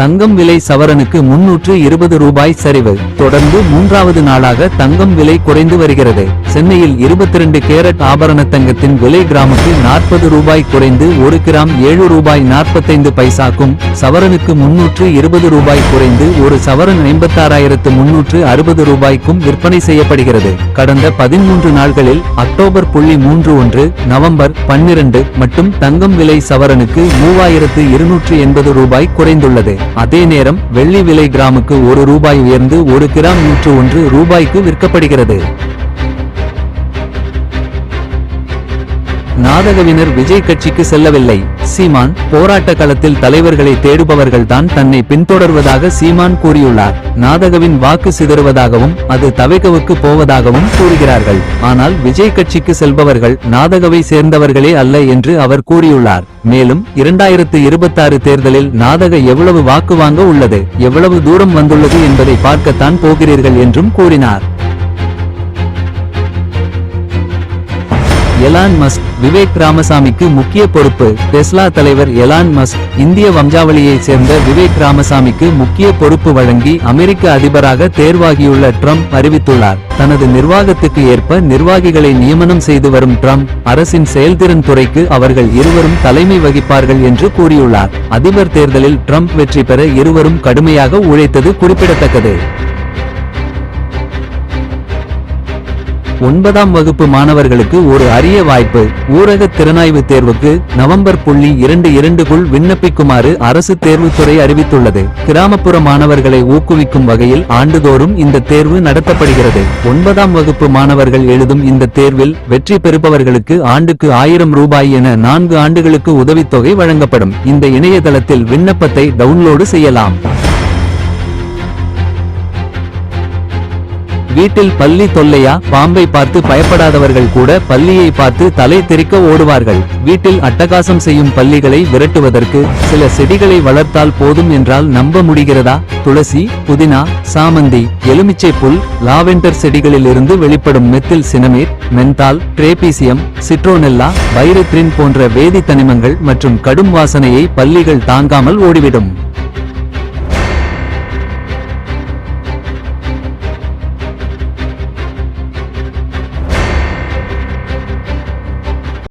தங்கம் விலை சவரனுக்கு முன்னூற்று இருபது ரூபாய் சரிவு. தொடர்ந்து மூன்றாவது நாளாக தங்கம் விலை குறைந்து வருகிறது. சென்னையில் 22 கேரட் ஆபரண தங்கத்தின் விலை கிராமுக்கு நாற்பது ரூபாய் குறைந்து ஒரு கிராம் ஏழு ரூபாய் நாற்பத்தைந்து பைசாக்கும். சவரனுக்கு முன்னூற்று இருபது ரூபாய் குறைந்து ஒரு சவரன் ஐம்பத்தாறாயிரத்து முன்னூற்று அறுபது ரூபாய்க்கும் விற்பனை செய்யப்படுகிறது. கடந்த பதிமூன்று நாள்களில் அக்டோபர் புள்ளி மூன்று ஒன்று நவம்பர் பன்னிரண்டு மட்டும் தங்கம் விலை சவரனுக்கு மூவாயிரத்து இருநூற்று எண்பது ரூபாய் குறைந்துள்ளது. அதே நேரம் வெள்ளி விலை கிராமுக்கு ஒரு ரூபாய் உயர்ந்து ஒரு கிராம் நூற்று ஒன்று ரூபாய்க்கு விற்கப்படுகிறது. நாடகவினர் விஜய் கட்சிக்கு செல்லவில்லை. சீமான் போராட்ட களத்தில் தலைவர்களை தேடுபவர்கள்தான் தன்னை பின்தொடர்வதாக சீமான் கூறியுள்ளார். நாதகவின் வாக்கு சிதறுவதாகவும் அது தவைகவுக்கு போவதாகவும் கூறுகிறார்கள். ஆனால் விஜய் கட்சிக்கு செல்பவர்கள் நாதகவை சேர்ந்தவர்களே அல்ல என்று அவர் கூறியுள்ளார். மேலும் இரண்டாயிரத்து இருபத்தாறு தேர்தலில் நாதக எவ்வளவு வாக்கு வாங்க உள்ளது எவ்வளவு தூரம் வந்துள்ளது என்பதை பார்க்கத்தான் போகிறீர்கள் என்றும் கூறினார். எலான் மஸ்க் விவேக் ராமசாமிக்கு முக்கிய பொறுப்பு. டெஸ்லா தலைவர் எலான் மஸ்க் இந்திய வம்சாவளியைச் சேர்ந்த விவேக் ராமசாமிக்கு முக்கிய பொறுப்பு வழங்கி அமெரிக்க அதிபராக தேர்வாகியுள்ள ட்ரம்ப் அறிவித்துள்ளார். தனது நிர்வாகத்துக்கு ஏற்ப நிர்வாகிகளை நியமனம் செய்து வரும் ட்ரம்ப் அரசின் செயல்திறன் துறைக்கு அவர்கள் இருவரும் தலைமை வகிப்பார்கள் என்று கூறியுள்ளார். அதிபர் தேர்தலில் ட்ரம்ப் வெற்றி பெற இருவரும் கடுமையாக உழைத்தது குறிப்பிடத்தக்கது. ஒன்பதாம் வகுப்பு மாணவர்களுக்கு ஒரு அரிய வாய்ப்பு. ஊரக திறனாய்வு தேர்வுக்கு நவம்பர் புள்ளி இரண்டு இரண்டுக்குள் விண்ணப்பிக்குமாறு அரசு தேர்வுத்துறை அறிவித்துள்ளது. கிராமப்புற மாணவர்களை ஊக்குவிக்கும் வகையில் ஆண்டுதோறும் இந்த தேர்வு நடத்தப்படுகிறது. ஒன்பதாம் வகுப்பு மாணவர்கள் எழுதும் இந்த தேர்வில் வெற்றி பெறுபவர்களுக்கு ஆண்டுக்கு ஆயிரம் ரூபாய் என நான்கு ஆண்டுகளுக்கு உதவித்தொகை வழங்கப்படும். இந்த இணையதளத்தில் விண்ணப்பத்தை டவுன்லோடு செய்யலாம். வீட்டில் பள்ளி தொல்லையா? பாம்பை பார்த்து பயப்படாதவர்கள் கூட பள்ளியை பார்த்து தலை தெறிக்க ஓடுவார்கள். வீட்டில் அட்டகாசம் செய்யும் பள்ளிகளை விரட்டுவதற்கு சில செடிகளை வளர்த்தால் போதும் என்றால் நம்ப முடிகிறதா? துளசி புதினா சாமந்தி எலுமிச்சை புல் லாவெண்டர் செடிகளிலிருந்து வெளிப்படும் மெத்தில் சினமேட் மென்தால் ட்ரேபீசியம் சிட்ரோனெல்லா பைரத்ரின் போன்ற வேதி தனிமங்கள் மற்றும் கடும் வாசனையை பள்ளிகள் தாங்காமல் ஓடிவிடும்.